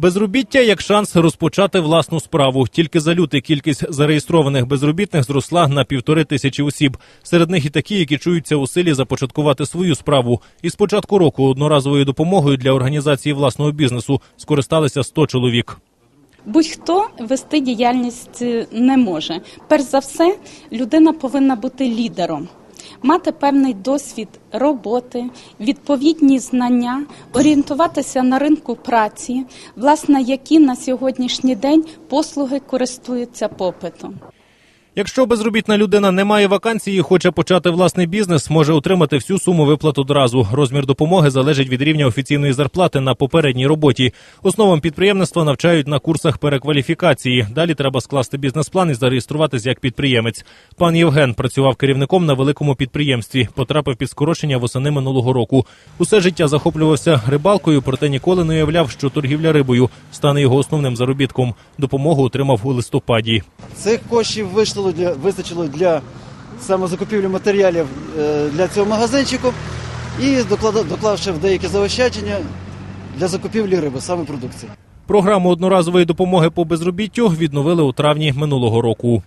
Безробіття як шанс розпочати власну справу. Тільки за лютий кількість зареєстрованих безробітних зросла на півтори тисячі осіб. Серед них і такі, які чуються у силі започаткувати свою справу. І з початку року одноразовою допомогою для організації власного бізнесу скористалися 100 чоловік. Будь-хто вести діяльність е, не може. Перш за все, людина повинна бути лідером, мати певний досвід роботи, відповідні знання, орієнтуватися на ринку праці, власне, які на сьогоднішній день послуги користуються попитом. Якщо безробітна людина не має вакансії і хоче почати власний бізнес, може отримати всю суму виплат одразу. Розмір допомоги залежить від рівня офіційної зарплати на попередній роботі. Основам підприємництва навчають на курсах перекваліфікації. Далі треба скласти бізнес-план і зареєструватися як підприємець. Пан Євген працював керівником на великому підприємстві. Потрапив під скорочення восени минулого року. Усе життя захоплювався рибалкою, проте ніколи не уявляв, що торгівля рибою стане його основним заробітком. Допомогу отримав у листопаді. Цих коштів вийшло для вистачило для самозакупівлі матеріалів е, для цього магазинчику і доклавши в деякі заощадження для закупівлі риби, саме продукції. Програму одноразової допомоги по безробіттю відновили у травні минулого року.